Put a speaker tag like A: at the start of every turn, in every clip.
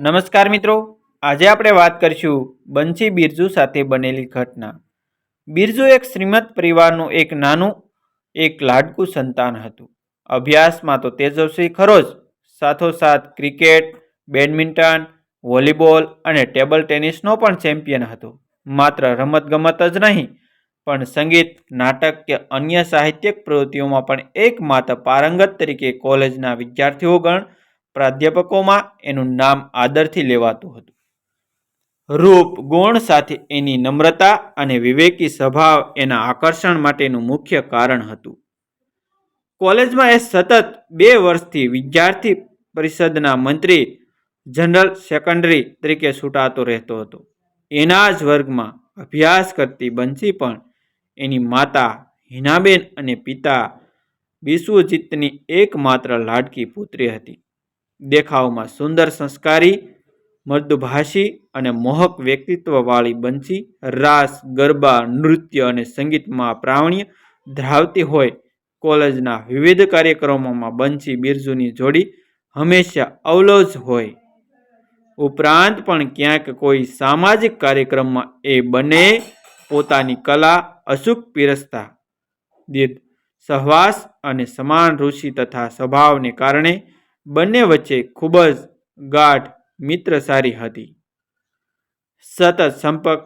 A: નમસ્કાર મિત્રો. આજે આપણે વાત કરીશું બંસી બિરજુ સાથે બનેલી ઘટના. બિરજુ એક શ્રીમંત પરિવારનું એક નાનું, એક લાડકું સંતાન હતું. અભ્યાસમાં તો તેજસ્વી ખરો જ સાથોસાથ ક્રિકેટ, બેડમિન્ટન, વોલીબોલ અને ટેબલ ટેનિસનો પણ ચેમ્પિયન હતો. માત્ર રમતગમત જ નહીં, પણ સંગીત, નાટક કે અન્ય સાહિત્યિક પ્રવૃત્તિઓમાં પણ એકમાત્ર પારંગત તરીકે કોલેજના વિદ્યાર્થીઓગણ પ્રાધ્યાપકોમાં એનું નામ આદરથી લેવાતું હતું. રૂપ, ગુણ સાથે એની નમ્રતા અને વિવેકી સ્વભાવ એના આકર્ષણ માટેનું મુખ્ય કારણ હતું. કોલેજમાં એ સતત બે વર્ષથી વિદ્યાર્થી પરિષદના મંત્રી, જનરલ સેકન્ડરી તરીકે છૂટાતો રહેતો હતો. એના જ વર્ગમાં અભ્યાસ કરતી બંસી પણ એની માતા, હિનાબેન અને પિતા બિસ્વજીતની એકમાત્ર લાડકી પુત્રી હતી. દેખાવમાં સુંદર સંસ્કારી મૃદુભાષી અને મોહક વ્યક્તિત્વવાળી બંસી, રાસ, ગરબા, નૃત્ય અને સંગીતમાં પ્રાવણ્ય ધરાવતી હોય. કોલેજના વિવિધ કાર્યક્રમોમાં બંસી બિરજુની જોડી હંમેશા અવલોજ હોય. ઉપરાંત પણ ક્યાંક કોઈ સામાજિક કાર્યક્રમમાં એ બંને પોતાની કલા અચૂક પીરસતા. દીર્ઘ, સહવાસ અને સમાન રુચિ તથા સ્વભાવને કારણે બંને વચ્ચે ખૂબ જ ગાઢ મિત્ર સારી હતી. સતત સંપર્ક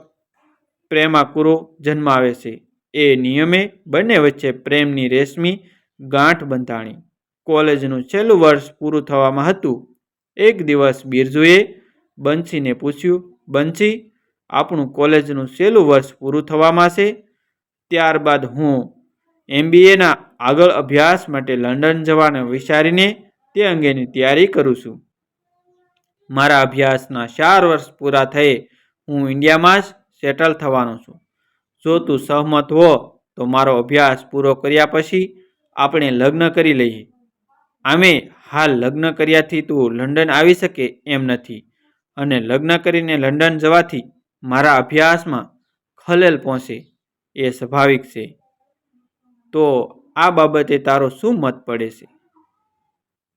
A: પ્રેમાકુરો જન્માવે છે. એ નિયમે બંને વચ્ચે પ્રેમની રેશમી ગાંઠ બંધાણી. કોલેજનું છેલ્લું વર્ષ પૂરું થવામાં હતું. એક દિવસ બિરજુએ બંસીને પૂછ્યું, બંસી, આપણું કોલેજનું છેલ્લું વર્ષ પૂરું થવામાં છે? ત્યારબાદ હું એમબીએના આગળ અભ્યાસ માટે લંડન જવાનું વિચારીને તે અંગેની તૈયારી કરું છું. મારા અભ્યાસના ચાર વર્ષ પૂરા થયે હું ઇન્ડિયામાં જ સેટલ થવાનો છું. જો તું સહમત હો તો મારો અભ્યાસ પૂરો કર્યા પછી આપણે લગ્ન કરી લઈએ. આમે હાલ લગ્ન કર્યાથી તું લંડન આવી શકે એમ નથી અને લગ્ન કરીને લંડન જવાથી મારા અભ્યાસમાં ખલેલ પહોંચે એ સ્વાભાવિક છે. તો આ બાબતે તારો શું મત પડે છે?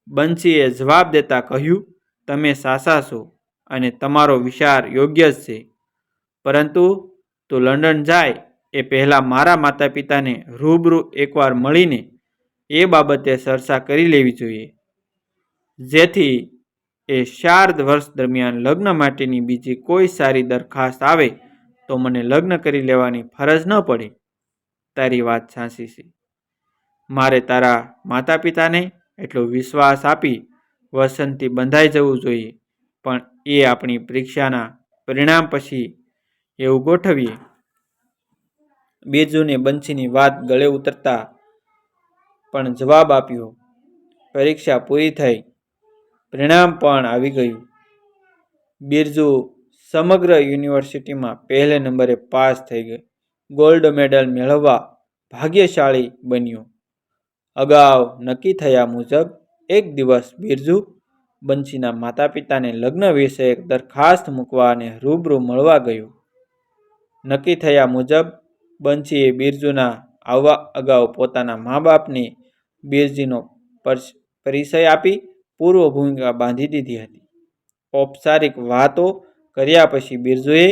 A: બંસીએ જવાબ દેતા કહ્યું, તમે સાસા છો અને તમારો વિચાર યોગ્ય જ છે. પરંતુ તું લંડન જાય એ પહેલાં મારા માતા પિતાને રૂબરૂ એકવાર મળીને એ બાબતે ચર્ચા કરી લેવી જોઈએ. જેથી એ ચાર વર્ષ દરમિયાન લગ્ન માટેની બીજી કોઈ સારી દરખાસ્ત આવે તો મને લગ્ન કરી લેવાની ફરજ ન પડે. તારી વાત સાચી છે. મારે તારા માતા પિતાને એટલો વિશ્વાસ આપી વસંતથી બંધાઈ જવું જોઈએ. પણ એ આપણી પરીક્ષાના પરિણામ પછી એવું ગોઠવીએ. બિરજુને બંસીની વાત ગળે ઉતરતા પણ જવાબ આપ્યો, પરીક્ષા પૂરી થઈ. પરિણામ પણ આવી ગયું. બિરજુ સમગ્ર યુનિવર્સિટીમાં પહેલે નંબરે પાસ થઈ ગઈ. ગોલ્ડ મેડલ મેળવવા ભાગ્યશાળી બન્યો. અગાઉ નક્કી થયા મુજબ એક દિવસ બિરજુ બંશીના માતા પિતાને લગ્ન વિશે દરખાસ્ત મૂકવા અને રૂબરૂ મળવા ગયું. નક્કી થયા મુજબ બંશીએ બિરજુના આવવા અગાઉ પોતાના મા બાપને બિરજીનો પરિચય આપી પૂર્વ ભૂમિકા બાંધી દીધી હતી. ઔપચારિક વાતો કર્યા પછી બિરજુએ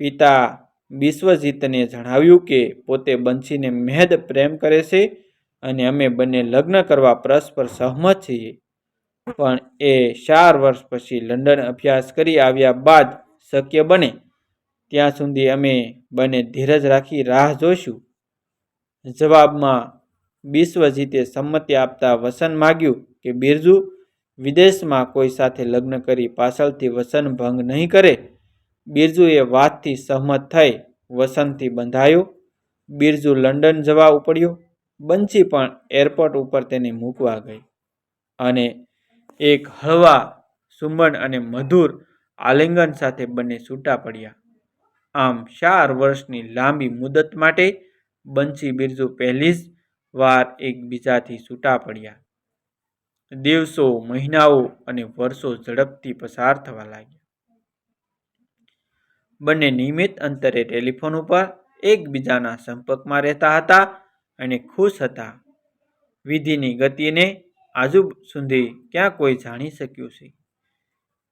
A: પિતા વિશ્વજીતને જણાવ્યું કે પોતે બંશીને મહેદ પ્રેમ કરે છે અને અમે બંને લગ્ન કરવા પરસ્પર સહમત છીએ. પણ એ ચાર વર્ષ પછી લંડન અભ્યાસ કરી આવ્યા બાદ શક્ય બને. ત્યાં સુધી અમે બંને ધીરજ રાખી રાહ જોઈશું. જવાબમાં બિસ્વજીતે સંમતિ આપતા વસન માગ્યું કે, બિરજુ, વિદેશમાં કોઈ સાથે લગ્ન કરી પાછળથી વસન ભંગ નહીં કરે. બિરજુ એ વાતથી સહમત થઈ વસનથી બંધાયો. બિરજુ લંડન જવા ઉપડ્યો. બંસી પણ એરપોર્ટ ઉપર તેને મૂકવા ગઈ અને એક હળવા સુમન અને મધુર આલિંગન સાથે બંને છૂટા પડ્યા. આમ ચાર વર્ષની લાંબી મુદત માટે બંસી બિરજુ પહેલી જ વાર એકબીજાથી છૂટા પડ્યા. દિવસો, મહિનાઓ અને વર્ષો ઝડપથી પસાર થવા લાગ્યા. બંને નિયમિત અંતરે ટેલિફોન ઉપર એકબીજાના સંપર્કમાં રહેતા હતા અને ખુશ હતા. વિધિની ગતિને આજુ સુધી ક્યાં કોઈ જાણી શક્યું છે?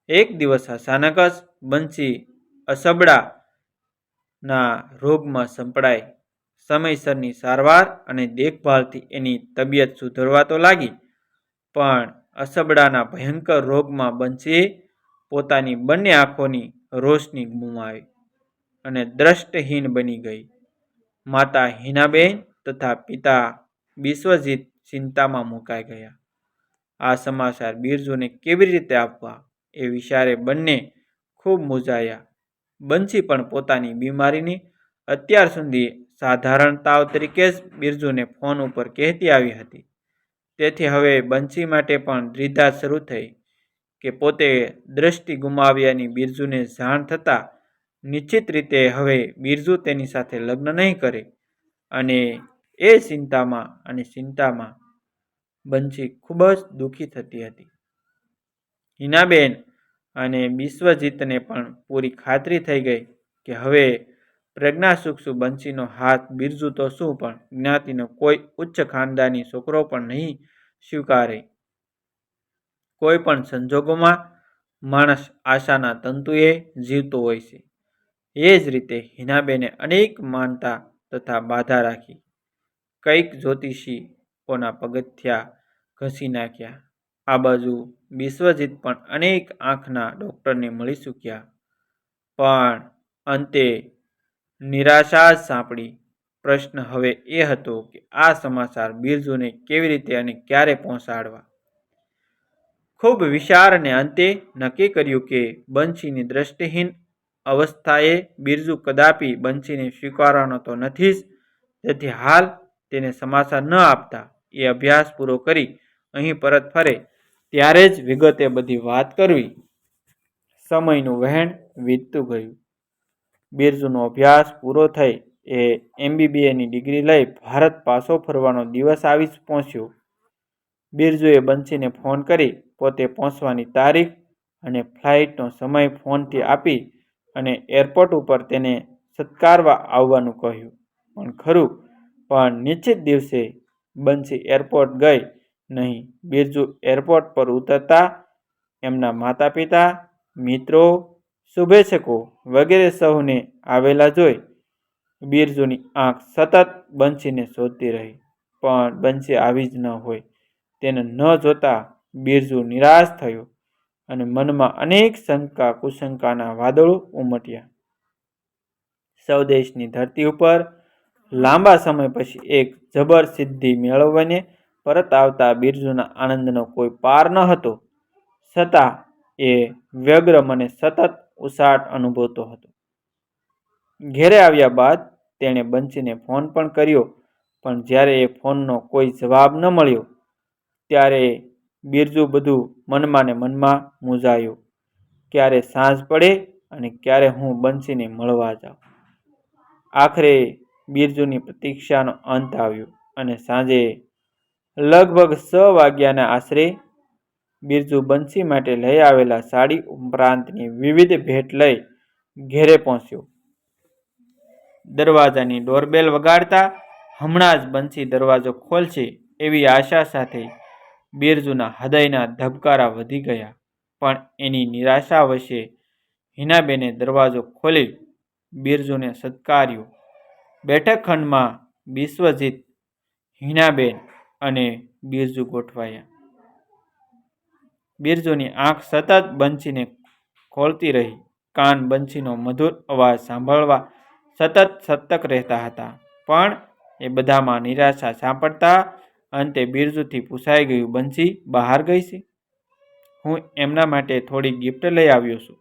A: એક દિવસ અચાનક જ બંસી અસબડાના રોગમાં સંપડાઈ. સમયસરની સારવાર અને દેખભાળથી એની તબિયત સુધરવા તો લાગી, પણ અસબડાના ભયંકર રોગમાં બંસીએ પોતાની બંને આંખોની રોશની ગુમાવી અને દ્રષ્ટહીન બની ગઈ. માતા હિનાબેન તથા પિતા બિશ્વજીત ચિંતામાં મુકાઈ ગયા. આ સમાચાર બિરજુને કેવી રીતે આપવા એ વિચારે બંને ખૂબ મૂંઝાયા. બંસી પણ પોતાની બીમારીની અત્યાર સુધી સાધારણ તાવ તરીકે જ બિરજુને ફોન ઉપર કહેતી આવી હતી. તેથી હવે બંસી માટે પણ દ્વિધા શરૂ થઈ કે પોતે દ્રષ્ટિ ગુમાવ્યાની બિરજુને જાણ થતાં નિશ્ચિત રીતે હવે બિરજુ તેની સાથે લગ્ન નહીં કરે અને એ ચિંતામાં અને ચિંતામાં બંસી ખૂબ જ દુઃખી થતી હતી. હિનાબેન અને વિશ્વજીતને પણ પૂરી ખાતરી થઈ ગઈ કે હવે પ્રજ્ઞા પ્રજ્ઞાચક્ષુ બંસીનો હાથ, બિરજુ તો શું પણ જ્ઞાતિનો કોઈ ઉચ્ચ ખાનદાની છોકરો પણ નહીં સ્વીકારે. કોઈ પણ સંજોગોમાં માણસ આશાના તંતુએ જીવતો હોય છે. એ જ રીતે હિનાબેને અનેક માનતા તથા બાધા રાખી. કંઈક જ્યોતિષીઓના પગથિયા ઘસી નાખ્યા. આ બાજુ વિશ્વજીત પણ અનેક આંખના ડૉક્ટરને મળી ચૂક્યા. પણ અંતે નિરાશા જ સાંપડી. પ્રશ્ન હવે એ હતો કે આ સમાચાર બિરજુને કેવી રીતે અને ક્યારે પહોંચાડવા? ખૂબ વિશાળ અને અંતે નક્કી કર્યું કે બંશીની દ્રષ્ટિહીન અવસ્થાએ બિરજુ કદાપી બંશીને સ્વીકારવાનો તો નથી જ. તેથી હાલ તેને સમાચાર ન આપતા એ અભ્યાસ પૂરો કરી અહીં પરત ફરે. ત્યારે જ વિગતે બધી વાત કરવી. સમયનું વહેણ વીતતું ગયું. બિરજુનો અભ્યાસ પૂરો થઈ એ એમબીબીએની ડિગ્રી લઈ ભારત પાછો ફરવાનો દિવસ આવી જ પહોંચ્યો. બિરજુએ બંસીને ફોન કરી પોતે પહોંચવાની તારીખ અને ફ્લાઇટનો સમય ફોનથી આપી અને એરપોર્ટ ઉપર તેને સત્કારવા આવવાનું કહ્યું. પણ ખરું પણ નિશ્ચિત દિવસે બંસી એરપોર્ટ ગઈ નહીં. બિરજુ એરપોર્ટ પર ઉતરતા એમના માતા પિતા મિત્રો, શુભેચ્છકો વગેરે સૌને આવેલા જોઈ બિરજુની આંખ સતત બંસીને શોધતી રહી. પણ બંસી આવી જ ન હોય. તેને ન જોતા બિરજુ નિરાશ થયો અને મનમાં અનેક શંકા કુશંકાના વાદળો ઉમટ્યા. સૌદેશની ધરતી ઉપર લાંબા સમય પછી એક જબર સિદ્ધિ મેળવીને પરત આવતા બિરજુના આનંદનો કોઈ પાર ન હતો. છતાં એ વ્યગ્ર મને સતત ઉસાટ અનુભવતો હતો. ઘેરે આવ્યા બાદ તેણે બંસીને ફોન પણ કર્યો, પણ જ્યારે એ ફોનનો કોઈ જવાબ ન મળ્યો, ત્યારે બિરજુ બધું મનમાં ને મનમાં મૂંઝાયું. ક્યારે સાંજ પડે અને ક્યારે હું બંસીને મળવા જાઉં. આખરે બિરજુની પ્રતીક્ષાનો અંત આવ્યો અને સાંજે લગભગ છ વાગ્યાના આશરે બિરજુ બંસી માટે લઈ આવેલા સાડી ઉપરાંતની વિવિધ ભેટ લઈ ઘેરે પહોંચ્યો. દરવાજાની ડોરબેલ વગાડતા હમણાં જ બંસી દરવાજો ખોલશે એવી આશા સાથે બિરજુના હૃદયના ધબકારા વધી ગયા, પણ એની નિરાશા વશે હિનાબેને દરવાજો ખોલી બિરજુને સત્કાર્યો. બેઠક ખંડમાં બિશ્વજીત હિનાબેન અને બિરજુ ગોઠવાયા. બિરજુની આંખ સતત બંસીને ખોલતી રહી. કાન બંસીનો મધુર અવાજ સાંભળવા સતત સતક રહેતા હતા. પણ એ બધામાં નિરાશા સાંપડતા અંતે બિરજુથી પૂછાઈ ગયું બંસી બહાર ગઈ છે? હું એમના માટે થોડી ગિફ્ટ લઈ આવ્યો છું.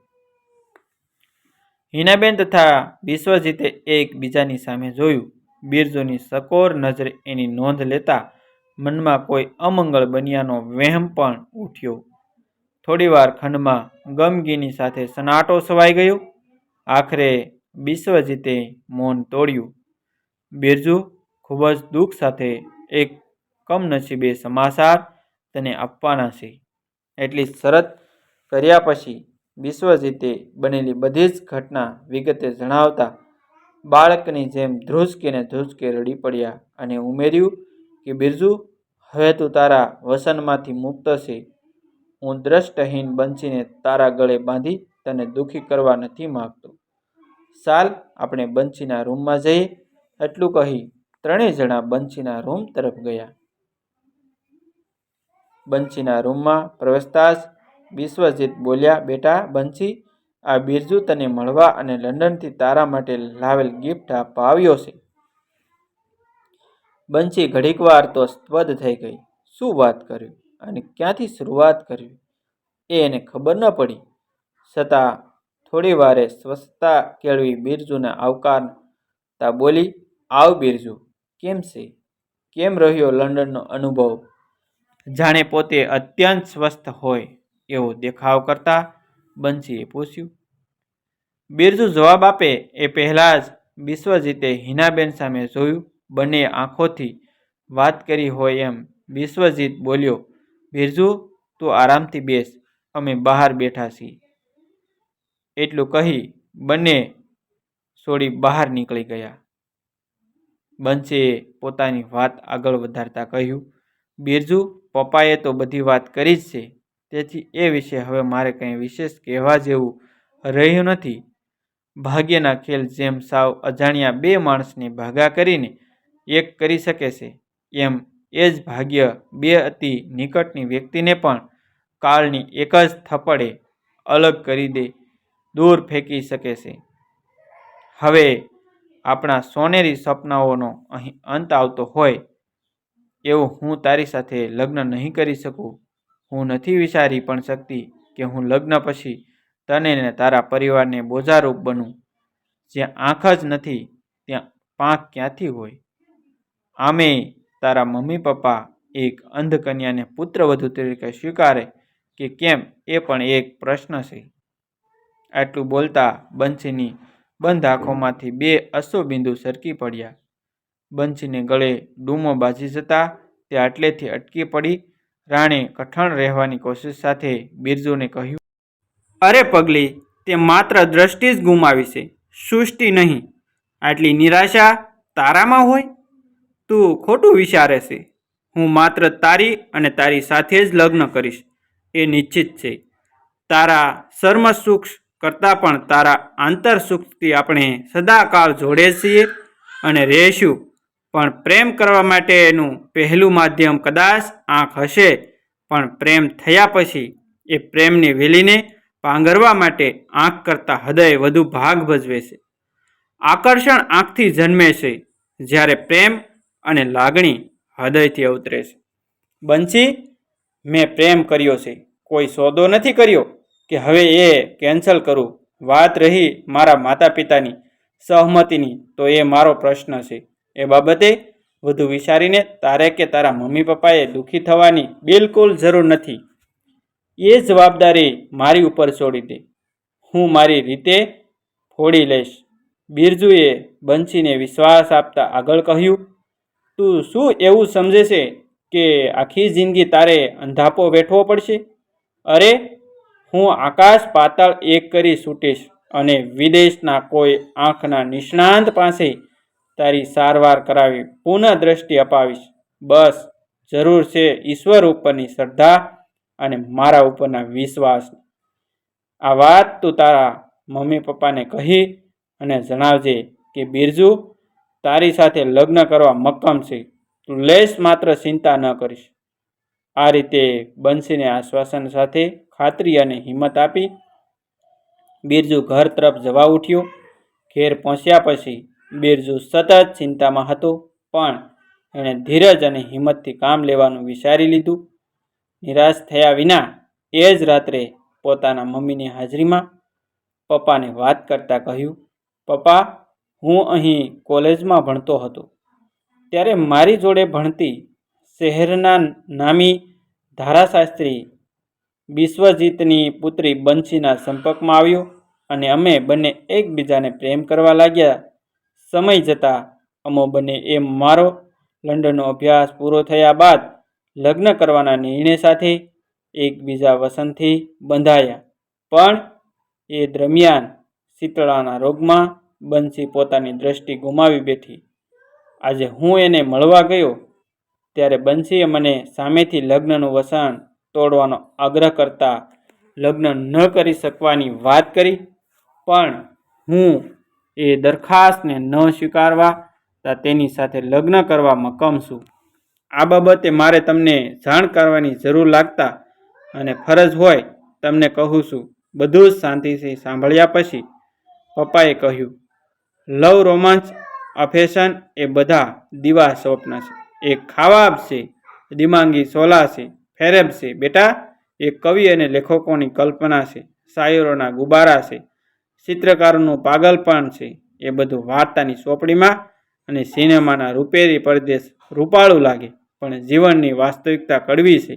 A: હિનાબેન તથા બિશ્વજીતે એકબીજાની સામે જોયું. બિરજુની સકોર નજરે એની નોંધ લેતા મનમાં કોઈ અમંગળ બન્યાનો વહેમ પણ ઉઠ્યો. થોડીવાર ખંડમાં ગમગીની સાથે સનાટો સવાઈ ગયો. આખરે બિશ્વજીતે મૌન તોડ્યું. બિરજુ ખૂબ જ દુઃખ સાથે એક કમનસીબે સમાચાર તને આપવાના છે. એટલી શરત કર્યા પછી બિશ્વજીતે બનેલી બધી જ ઘટના વિગતે જણાવતા બાળકની જેમ ધ્રુસકીને ધ્રુજકે રડી પડ્યા અને ઉમેર્યું કે, બિરજુ, હવે તું તારા વસનમાંથી મુક્ત છે. હું દ્રષ્ટહીન બંસીને તારા ગળે બાંધી તને દુઃખી કરવા નથી માગતો. સાલ આપણે બંસીના રૂમમાં જઈએ. એટલું કહી ત્રણેય જણા બંસીના રૂમ તરફ ગયા. બંસીના રૂમમાં પ્રવેશતા જ વિશ્વજીત બોલ્યા, બેટા બંસી આ બિરજુ તને મળવા અને લંડનથી તારા માટે લાવેલ ગિફ્ટ આપવા આવ્યો છે. બંસી ઘડીક વાર તો સ્તબ્ધ થઈ ગઈ. શું વાત કરવી અને ક્યાંથી શરૂઆત કરવી એ એને ખબર ન પડી. છતાં થોડી વારે સ્વસ્થતા કેળવી બિરજુને આવકારતા બોલી, આવ બિરજુ, કેમ છે? કેમ રહ્યો લંડનનો અનુભવ? જાણે પોતે અત્યંત સ્વસ્થ હોય. એવો દેખાવ કરતા બંસીએ પૂછ્યું. બિરજુ જવાબ આપે એ પહેલાં જ વિશ્વજીતે હિનાબેન સામે જોયું. બંને આંખોથી વાત કરી હોય એમ વિશ્વજીત બોલ્યો, બિરજુ, તું આરામથી બેસ, અમે બહાર બેઠા છીએ. એટલું કહી બંને છોડી બહાર નીકળી ગયા. બંસીએ પોતાની વાત આગળ વધારતા કહ્યું, બિરજુ, પપ્પાએ તો બધી વાત કરી જ છે. તેથી એ વિશે હવે મારે કંઈ વિશેષ કહેવા જેવું રહ્યું નથી. ભાગ્યના ખેલ જેમ સાવ અજાણ્યા બે માણસને ભાગા કરીને એક કરી શકે છે, એમ એ જ ભાગ્ય બે અતિ નિકટની વ્યક્તિને પણ કાળની એક જ થપડે અલગ કરી દે, દૂર ફેંકી શકે છે. હવે આપણા સોનેરી સપનાઓનો અહીં અંત આવતો હોય, એવું હું તારી સાથે લગ્ન નહીં કરી શકું. હું નથી વિચારી પણ શકતી કે હું લગ્ન પછી તને ને તારા પરિવારને બોજારૂપ બનું. જ્યાં આંખ જ નથી, ત્યાં પાંખ ક્યાંથી હોય? આમે તારા મમ્મી પપ્પા એક અંધ કન્યાને પુત્રવધુ તરીકે સ્વીકારે કે કેમ એ પણ એક પ્રશ્ન છે. આટલું બોલતા બંસીની બંધ આંખોમાંથી બે અશ્રુબિંદુ સરકી પડ્યા. બંસીને ગળે ડૂમો બાજી જતા તે આટલેથી અટકી પડી રાણે કઠણ રહેવાની કોશિશ સાથે બિરજુને કહ્યું, અરે પગલી, તે માત્ર દ્રષ્ટિ જ ગુમાવી છે. સૃષ્ટિ નહીં. આટલી નિરાશા તારામાં હોય? તું ખોટું વિચારે છે. હું માત્ર તારી અને તારી સાથે જ લગ્ન કરીશ. એ નિશ્ચિત છે. તારા સર્મ સુખ કરતાં પણ તારા આંતર સુખથી આપણે સદાકાળ જોડે છીએ અને રહેશું. પણ પ્રેમ કરવા માટેનું પહેલું માધ્યમ કદાચ આંખ હશે. પણ પ્રેમ થયા પછી એ પ્રેમની વેલીને પાંગરવા માટે આંખ કરતાં હૃદય વધુ ભાગ ભજવે છે. આકર્ષણ આંખથી જન્મે છે, જ્યારે પ્રેમ અને લાગણી હૃદયથી અવતરે છે. બંસી મેં પ્રેમ કર્યો છે. કોઈ સોદો નથી કર્યો કે હવે એ કેન્સલ કરું. વાત રહી મારા માતા પિતાની સહમતિની, તો એ મારો પ્રશ્ન છે. એ બાબતે વધુ વિચારીને તારે કે તારા મમ્મી પપ્પાએ દુઃખી થવાની બિલકુલ જરૂર નથી. એ જવાબદારી મારી ઉપર છોડી દે. હું મારી રીતે ફોડી લઈશ. બિરજુએ બંસીને વિશ્વાસ આપતા આગળ કહ્યું, તું શું એવું સમજે છે કે આખી જિંદગી તારે અંધાપો વેઠવો પડશે? અરે, હું આકાશ પાતાળ એક કરી છૂટીશ અને વિદેશના કોઈ આંખના નિષ્ણાંત પાસે તારી સારવાર કરાવી, પુનઃ દ્રષ્ટિ અપાવીશ. બસ, જરૂર છે ઈશ્વર ઉપરની શ્રદ્ધા અને મારા ઉપરના વિશ્વાસ. આ વાત તું તારા મમ્મી પપ્પાને કહી અને જણાવજે કે બિરજુ, તારી સાથે લગ્ન કરવા મક્કમ છે. તું લેશ માત્ર ચિંતા ન કરીશ. આ રીતે બંસીને આશ્વાસન સાથે ખાતરી અને હિંમત આપી બિરજુ ઘર તરફ જવા ઉઠ્યો. ઘેર પહોંચ્યા પછી બિરજુ સતત ચિંતામાં હતો, પણ એણે ધીરજ અને હિંમતથી કામ લેવાનું વિચારી લીધું. નિરાશ થયા વિના એ જ રાત્રે પોતાના મમ્મીની હાજરીમાં પપ્પાને વાત કરતાં કહ્યું, પપ્પા, હું અહીં કોલેજમાં ભણતો હતો. ત્યારે મારી જોડે ભણતી શહેરના નામી ધારાશાસ્ત્રી વિશ્વજીતની પુત્રી બંશીના સંપર્કમાં આવ્યો અને અમે બંને એકબીજાને પ્રેમ કરવા લાગ્યા. સમય જતાં અમો બને એ મારો લંડનનો અભ્યાસ પૂરો થયા બાદ લગ્ન કરવાના નિર્ણય સાથે એકબીજા વસનથી બંધાયા. પણ એ દરમિયાન શીતળાના રોગમાં બંસી પોતાની દ્રષ્ટિ ગુમાવી બેઠી. આજે હું એને મળવા ગયો ત્યારે બંસીએ મને સામેથી લગ્નનું વસન તોડવાનો આગ્રહ કરતા લગ્ન ન કરી શકવાની વાત કરી, પણ હું એ દરખાસ્તને ન સ્વીકારવા તેની સાથે લગ્ન કરવા મક્કમ છું આ બાબતે મારે તમને જાણ કરવાની જરૂર લાગતા અને ફરજ હોય તમને કહું છું, બધું જ શાંતિથી સાંભળ્યા પછી પપ્પાએ કહ્યું, લવ રોમાંચ, અફેશન એ બધા દીવા સ્વપ્ન છે. એ ખાવાબ છે, દિમાંગી સોલા છે, ફેરેબ છે. બેટા એ કવિ અને લેખકોની કલ્પના છે, શાયરોના ગુબારા છે. ચિત્રકારોનું પાગલપણ છે. એ બધું વાર્તાની ચોપડીમાં અને સિનેમાના રૂપેરી પરદેશ રૂપાળું લાગે, પણ જીવનની વાસ્તવિકતા કડવી છે.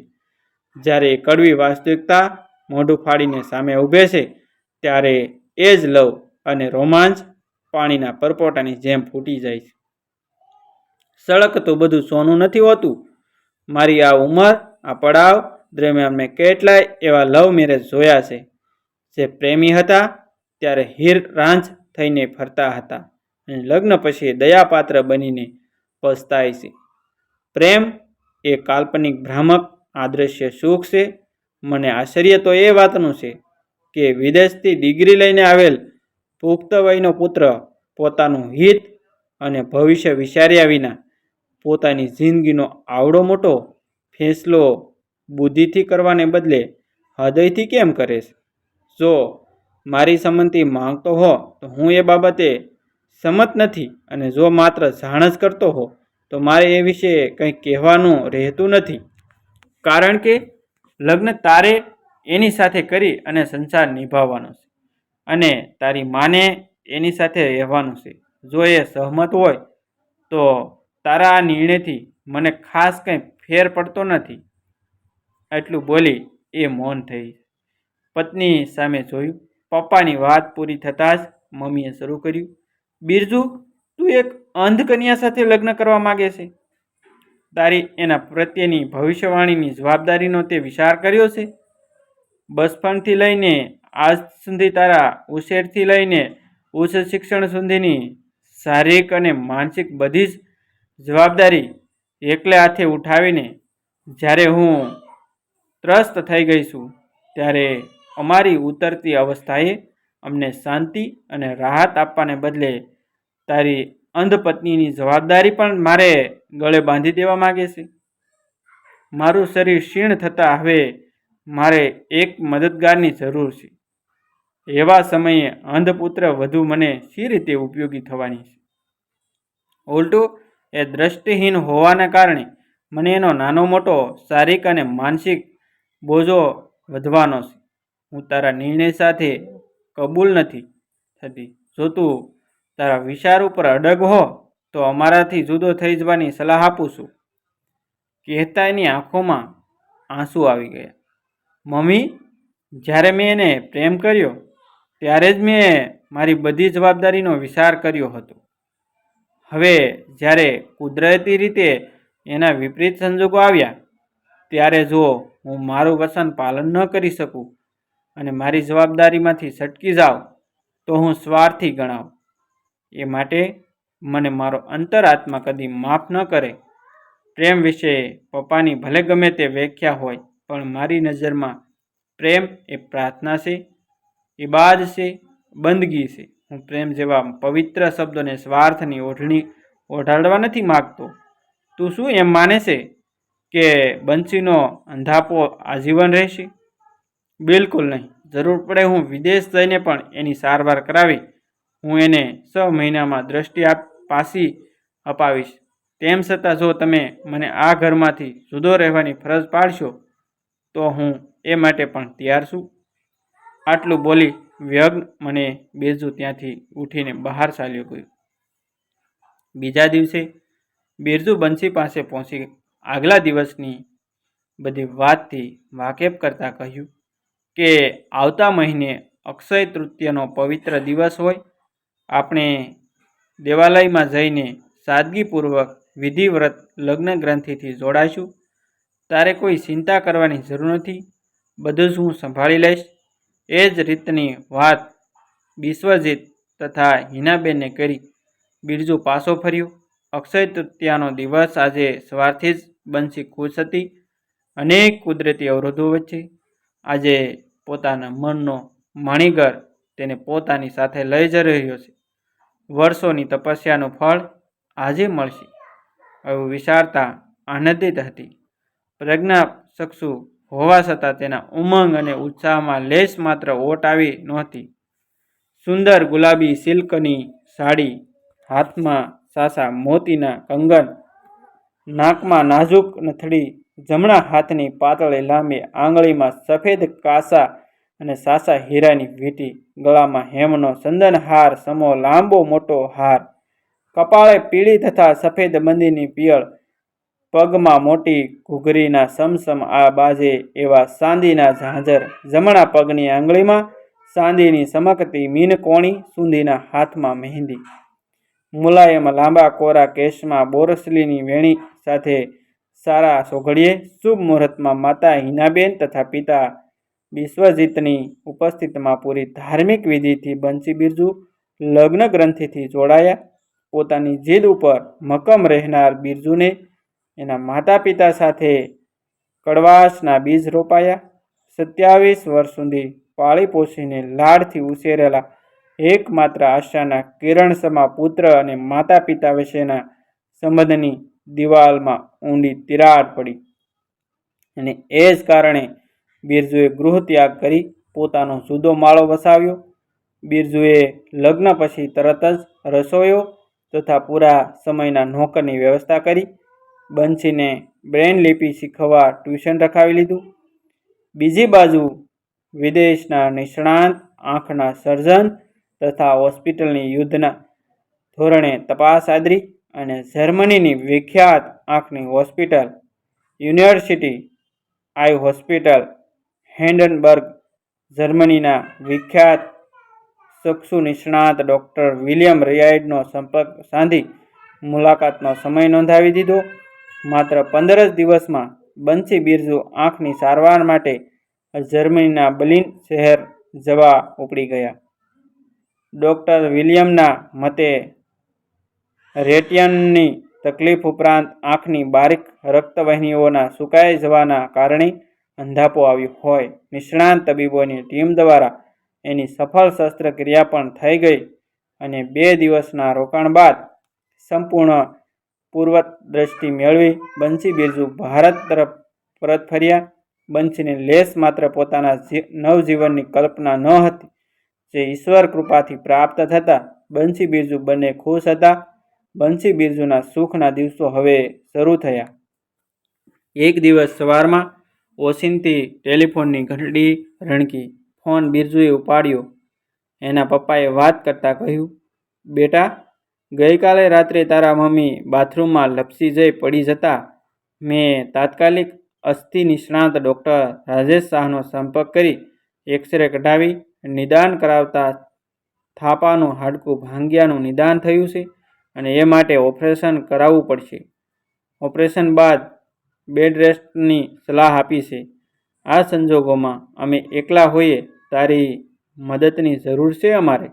A: જ્યારે એ કડવી વાસ્તવિકતા મોઢું ફાડીને સામે ઊભે છે, ત્યારે એ જ લવ અને રોમાંચ પાણીના પરપોટાની જેમ ફૂટી જાય છે. સળગતું બધું સોનું નથી હોતું. મારી આ ઉંમર, આ પડાવ દરમિયાન મેં કેટલાય એવા લવ મેરેજ જોયા છે, જે પ્રેમી હતા ત્યારે હીર રાંઝ થઈને ફરતા હતા અને લગ્ન પછી દયાપાત્ર બનીને પસ્તાય છે. પ્રેમ એ કાલ્પનિક ભ્રામક આદૃશ્ય સુખ છે. મને આશ્ચર્ય તો એ વાતનું છે કે વિદેશથી ડિગ્રી લઈને આવેલ પુખ્ત વયનો પુત્ર પોતાનું હિત અને ભવિષ્ય વિચાર્યા વિના પોતાની જિંદગીનો આવડો મોટો ફેંસલો બુદ્ધિથી કરવાને બદલે હૃદયથી કેમ કરે છે? જો મારી સંમતિ માંગતો હો, તો હું એ બાબતે સંમત નથી અને જો માત્ર જાણ જ કરતો હો, તો મારે એ વિશે કંઈ કહેવાનું રહેતું નથી. કારણ કે લગ્ન તારે એની સાથે કરી અને સંસાર નિભાવવાનો છે અને તારી માને એની સાથે રહેવાનું છે. જો એ સહમત હોય, તો તારા આ નિર્ણયથી મને ખાસ કંઈ ફેર પડતો નથી. એટલું બોલી એ મૌન થઈ પત્ની સામે જોયું. પપ્પાની વાત પૂરી થતાં જ મમ્મીએ શરૂ કર્યું, બિરજુ, તું એક અંધ કન્યા સાથે લગ્ન કરવા માગે છે. તારી એના પ્રત્યેની ભવિષ્યવાણીની જવાબદારીનો તે વિચાર કર્યો છે. બચપણથી લઈને આજ સુધી તારા ઉછેરથી લઈને ઉચ્ચ શિક્ષણ સુધીની શારીરિક અને માનસિક બધી જ જવાબદારી એકલે હાથે ઉઠાવીને જ્યારે હું ત્રસ્ત થઈ ગઈ છું, ત્યારે અમારી ઉતરતી અવસ્થાએ અમને શાંતિ અને રાહત આપવાને બદલે તારી અંધ પત્નીની જવાબદારી પણ મારે ગળે બાંધી દેવા માગે છે. મારું શરીર ક્ષીણ થતાં હવે મારે એક મદદગારની જરૂર છે. એવા સમયે અંધપુત્ર વધુ મને સી રીતે ઉપયોગી થવાની છે? ઉલટું, એ દ્રષ્ટિહીન હોવાને કારણે મને એનો નાનો મોટો શારીરિક અને માનસિક બોજો વધવાનો છે. હું તારા નિર્ણય સાથે કબૂલ નથી થતી. જો તું તારા વિચાર ઉપર અડગ હો, તો અમારાથી જુદો થઈ જવાની સલાહ આપું છું. કહેતા એની આંખોમાં આંસુ આવી ગયા. મમ્મી, જ્યારે મેં એને પ્રેમ કર્યો, ત્યારે જ મેં મારી બધી જવાબદારીનો વિચાર કર્યો હતો. હવે જ્યારે કુદરતી રીતે એના વિપરીત સંજોગો આવ્યા, ત્યારે જો હું મારું વસન પાલન ન કરી શકું અને મારી જવાબદારીમાંથી છટકી જાઓ તો હું સ્વાર્થી ગણાવ. એ માટે મને મારો અંતરાત્મા કદી માફ ન કરે. પ્રેમ વિશે પપ્પાની ભલે ગમે તે વ્યાખ્યા હોય, પણ મારી નજરમાં પ્રેમ એ પ્રાર્થના છે ઇબાદ છે, બંદગી છે. હું પ્રેમ જેવા પવિત્ર શબ્દોને સ્વાર્થની ઓઢણી ઓઢાડવા નથી માગતો. તું શું એમ માને છે કે બંસીનો અંધાપો આજીવન રહેશે? બિલકુલ નહીં. જરૂર પડે હું વિદેશ જઈને પણ એની સારવાર કરાવી, હું એને છ મહિનામાં દ્રષ્ટિ આપ, પાસી અપાવીશ. તેમ છતાં જો તમે મને આ ઘરમાંથી જુદો રહેવાની ફરજ પાડશો, તો હું એ માટે પણ તૈયાર છું. આટલું બોલી વ્યગ્ન મને બેજુ ત્યાંથી ઉઠીને બહાર ચાલ્યો ગયો. બીજા દિવસે બિરજુ બંસી પાસે પહોંચી આગલા દિવસની બધી વાતથી વાકેફ કરતાં કહ્યું કે આવતા મહિને અક્ષય તૃતીયનો પવિત્ર દિવસ હોય, આપણે દેવાલયમાં જઈને સાદગીપૂર્વક વિધિવ્રત લગ્ન ગ્રંથિથી જોડાઈશું તારે કોઈ ચિંતા કરવાની જરૂર નથી. બધું જ હું સંભાળી લઈશ. એ જ રીતની વાત બિશ્વજીત તથા હિનાબેને કરી બિરજુ પાછો ફર્યો. અક્ષય તૃતીયાનો દિવસ આજે સવારથી જ બંસી ખુશ હતી. અનેક કુદરતી અવરોધો વચ્ચે આજે પોતાના મનનો મણિગર તેને પોતાની સાથે લઈ જઈ રહ્યો છે. વર્ષોની તપસ્યાનું ફળ આજે મળશે. એવું વિચારતા આનંદિત હતી. પ્રજ્ઞા ચક્ષુ હોવા છતાં તેના ઉમંગ અને ઉત્સાહમાં લેશ માત્ર ઓટ આવી નહોતી. સુંદર ગુલાબી સિલ્કની સાડી, હાથમાં સાસા મોતીના કંગન, નાકમાં નાજુક નથડી જમણા હાથની પાતળી લાંબી આંગળીમાં સફેદ કાસા અને સાસા હીરાની વીંટી, ગળામાં હેમનો ચંદનહાર સમો લાંબો મોટો હાર, કપાળે પીળી તથા સફેદ બંદીની પિયળ, પગમાં મોટી ઘૂઘરીના સમસમ આ બાજે એવા સાંદીના ઝાંઝર. જમણા પગની આંગળીમાં સાંદીની ચમકતી મીનકોણી સુંદીના હાથમાં મહેંદી. મુલાયમ લાંબા કોરા કેશમાં બોરસલીની વેણી સાથે સારા સોઘડીએ શુભ મુહૂર્તમાં માતા હિનાબેન તથા પિતા વિશ્વજીતની ઉપસ્થિતિમાં પૂરી ધાર્મિક વિધિથી બંસી બિરજુ લગ્ન ગ્રંથિથી જોડાયા. પોતાની જીદ ઉપર મક્કમ રહેનાર બિરજુને એના માતા પિતા સાથે કડવાશના બીજ રોપાયા. સત્યાવીસ વર્ષ સુધી પાળી પોષીને લાડથી ઉછેરેલા એકમાત્ર આશાના કિરણસમા પુત્ર અને માતા પિતા વિશેના સંબંધની દિવાલમાં ઊંડી તિરાડ પડી અને એ જ કારણે બિરજુએ ગૃહ ત્યાગ કરી પોતાનો જુદો માળો વસાવ્યો. બિરજુએ લગ્ન પછી તરત જ રસોયો તથા પૂરા સમયના નોકરની વ્યવસ્થા કરી. બંસીને બ્રેન લિપિ શીખવવા ટ્યુશન રખાવી લીધું. બીજી બાજુ વિદેશના નિષ્ણાંત, આંખના સર્જન તથા હોસ્પિટલની યુદ્ધના ધોરણે તપાસ આદરી. અને જર્મનીની વિખ્યાત આંખની હોસ્પિટલ, યુનિવર્સિટી, આઈ હોસ્પિટલ, હેન્ડનબર્ગ, જર્મનીના વિખ્યાત ચક્ષુ નિષ્ણાત ડૉક્ટર વિલિયમ રિયાઇડનો સંપર્ક સાંધી મુલાકાતનો સમય નોંધાવી દીધો. માત્ર પંદર જ દિવસમાં બંસી બિરજુ આંખની સારવાર માટે જર્મનીના બલિન શહેર જવા ઉપડી ગયા. ડૉક્ટર વિલિયમના મતે રેટિયનની તકલીફ ઉપરાંત આંખની બારીક રક્તવાહિનીઓના સુકાઈ જવાના કારણે અંધાપો આવ્યો હોય. નિષ્ણાંત તબીબોની ટીમ દ્વારા એની સફળ શસ્ત્રક્રિયા પણ થઈ ગઈ અને બે દિવસના રોકાણ બાદ સંપૂર્ણ પૂર્વ દ્રષ્ટિ મેળવી બંસી બિરજુ ભારત તરફ પરત ફર્યા. બંસીને લેશ માત્ર પોતાના નવજીવનની કલ્પના ન હતી, જે ઈશ્વર કૃપાથી પ્રાપ્ત થતાં બંસી બિરજુ બંને ખુશ હતા. બંસી બિરજુના સુખના દિવસો હવે શરૂ થયા. એક દિવસ સવારમાં ઓશિંતી ટેલિફોનની ઘંટડી રણકી, ફોન બિરજુએ ઉપાડ્યો. એના પપ્પાએ વાત કરતાં કહ્યું, બેટા, ગઈકાલે રાત્રે તારા મમ્મી બાથરૂમમાં લપસી જઈ પડી જતાં મેં તાત્કાલિક અસ્થિ નિષ્ણાત ડૉક્ટર રાજેશ શાહનો સંપર્ક કરી એક્સરે કઢાવી, નિદાન કરાવતા થાપાનું હાડકું ભાંગ્યાનું નિદાન થયું છે. અને એ માટે ઓપરેશન કરાવવું પડશે. ઓપરેશન બાદ બેડ રેસ્ટની સલાહ આપી છે. આ સંજોગોમાં અમે એકલા હોઈએ તારી મદદની જરૂર છે અમારે.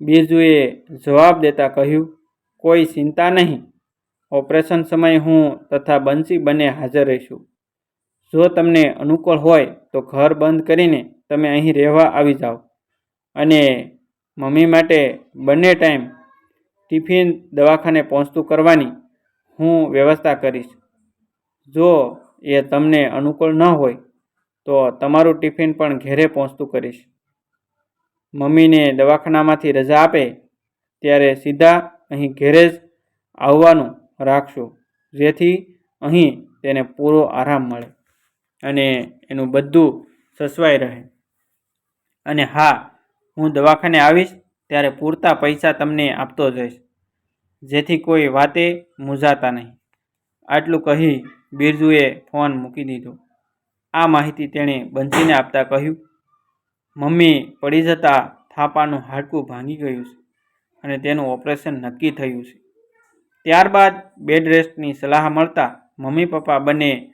A: બિરજુએ જવાબ દેતા કહ્યું, કોઈ ચિંતા નહીં. ઓપરેશન સમયે હું તથા બંસી બંને હાજર રહીશું. જો તમને અનુકૂળ હોય તો ઘર બંધ કરીને તમે અહીં રહેવા આવી જાઓ. અને મમ્મી માટે બંને ટાઈમ ટિફિન દવાખાને પહોંચતું કરવાની હું વ્યવસ્થા કરીશ. જો એ તમને અનુકૂળ ન હોય, તો તમારું ટિફિન પણ ઘેરે પહોંચતું કરીશ. મમ્મીને દવાખાનામાંથી રજા આપે, ત્યારે સીધા અહીં ઘેરે જ આવવાનું રાખશો, જેથી અહીં તેને પૂરો આરામ મળે અને એનું બધું સસવાઈ રહે. અને હા, હું દવાખાને આવીશ ત્યારે પૂરતા પૈસા તમને આપતો જઈશ જેથી કોઈ વાતે મૂંઝાતા નહીં. આટલું કહી બિરજુએ ફોન મૂકી દીધો. આ માહિતી તેણે બંસીને આપતા કહ્યું, મમ્મી, પડી જતાં થાપાનું હાડકું ભાંગી ગયું છે અને તેનું ઓપરેશન નક્કી થયું છે. ત્યારબાદ બેડ રેસ્ટની સલાહ મળતા મમ્મી પપ્પા બંને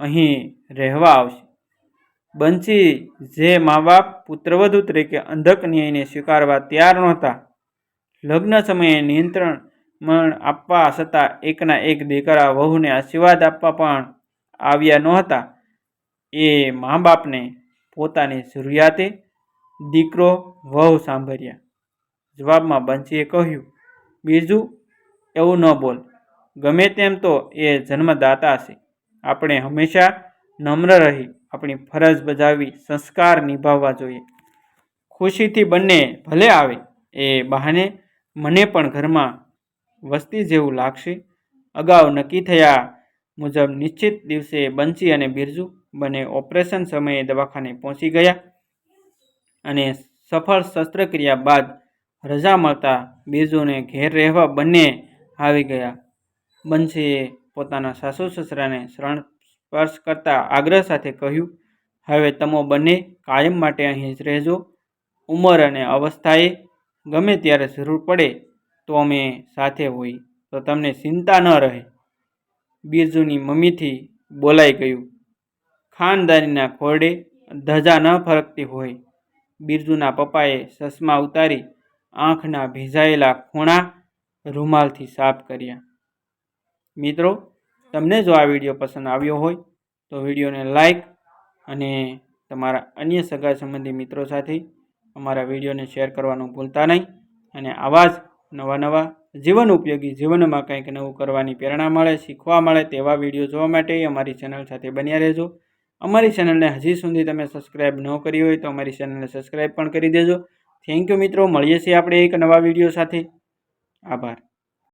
A: અહીં રહેવા આવશે. બંસી જે મા બાપ પુત્રવધુ તરીકે અંધક ન્યાયને સ્વીકારવા તૈયાર નહોતા. લગ્ન સમયે નિયંત્રણ આપવા છતાં એકના એક દીકરા વહુને આશીર્વાદ આપવા પણ આવ્યા નહોતા. એ મા બાપને પોતાની જરૂરિયાતે દીકરો વહુ સાંભળ્યા. જવાબમાં બંસીએ કહ્યું, બીજું એવું ન બોલ. ગમે તેમ તો એ જન્મદાતા છે. આપણે હંમેશા નમ્ર રહી આપણી ફરજ બજાવી સંસ્કાર નિભાવવા જોઈએ. ખુશીથી બંને ભલે આવે, એ બહાને મને પણ ઘરમાં વસ્તી જેવું લાગશે. અગાઉ નક્કી થયા મુજબ નિશ્ચિત દિવસે બંસી અને બિરજુ બંને ઓપરેશન સમયે દવાખાને પહોંચી ગયા અને સફળ શસ્ત્રક્રિયા બાદ રજા મળતા બિરજુને ઘેર રહેવા બંને આવી ગયા. બંસીએ પોતાના સાસુ સસરાને શરણ સ્પર્શ કરતા આગ્રહ સાથે કહ્યું, હવે તમો બંને કાયમ માટે અહીં જ રહેજો. ઉંમર અને અવસ્થાએ ગમે ત્યારે જરૂર પડે તો અમે સાથે હોઈ, તો તમને ચિંતા ન રહે. બિરજુની મમ્મીથી બોલાઈ ગયું. ખાનદાનીના ખોરડે ધજા ન ફરકતી હોય, બિરજુના પપ્પાએ ચશ્મા ઉતારી આંખના ભીંજાયેલા ખૂણા રૂમાલથી સાફ કર્યા. મિત્રો તમને જો આ વીડિયો પસંદ આવ્યો હોય, તો વિડીયોને લાઈક અને તમારા અન્ય સગા સંબંધી મિત્રો સાથે અમારા વિડીયોને શેર કરવાનું ભૂલતા નહીં. અને આવા જ નવા નવા જીવન ઉપયોગી જીવનમાં કંઈક નવું કરવાની પ્રેરણા મળે, શીખવા મળે તેવા વીડિયો જોવા માટે અમારી ચેનલ સાથે બન્યા રહેજો. અમારી ચેનલને હજી સુધી તમે સબસ્ક્રાઈબ ન કરી હોય તો અમારી ચેનલને સબસ્ક્રાઈબ પણ કરી દેજો. થેન્ક યુ મિત્રો, મળીએ છીએ આપણે એક નવા વીડિયો સાથે. આભાર.